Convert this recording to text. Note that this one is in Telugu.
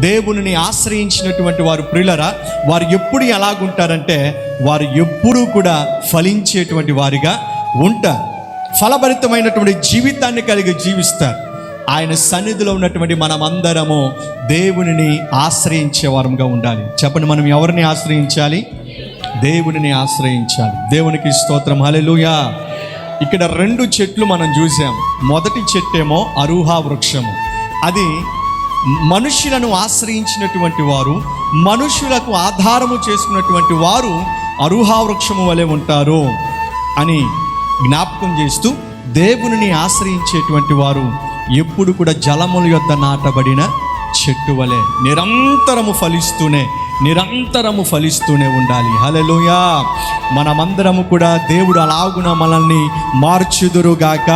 దేవుని ఆశ్రయించినటువంటి వారు ప్రియులరా వారు ఎప్పుడు ఎలాగుంటారంటే వారు ఎప్పుడూ కూడా ఫలించేటువంటి వారిగా ఉంటారు. ఫలభరితమైనటువంటి జీవితాన్ని కలిగి జీవిస్తారు. ఆయన సన్నిధిలో ఉన్నటువంటి మనమందరము దేవునిని ఆశ్రయించే వారంగా ఉండాలి. చెప్పండి మనం ఎవరిని ఆశ్రయించాలి? దేవునిని ఆశ్రయించాలి. దేవునికి స్తోత్రం. హలెలుయా ఇక్కడ రెండు చెట్లు మనం చూసాం. మొదటి చెట్టేమో అరుహా వృక్షము. అది మనుషులను ఆశ్రయించినటువంటి వారు మనుషులకు ఆధారము చేసుకున్నటువంటి వారు అరుహా వృక్షము వలె ఉంటారు అని జ్ఞాపకం చేస్తూ దేవునిని ఆశ్రయించేటువంటి వారు ఎప్పుడు కూడా జలముల యొద్ద నాటబడిన చెట్టు వలె నిరంతరము ఫలిస్తూనే నిరంతరము ఫలిస్తూనే ఉండాలి. హలెలుయా మనమందరము కూడా దేవుడు అలాగున మనల్ని మార్చుదురుగాక.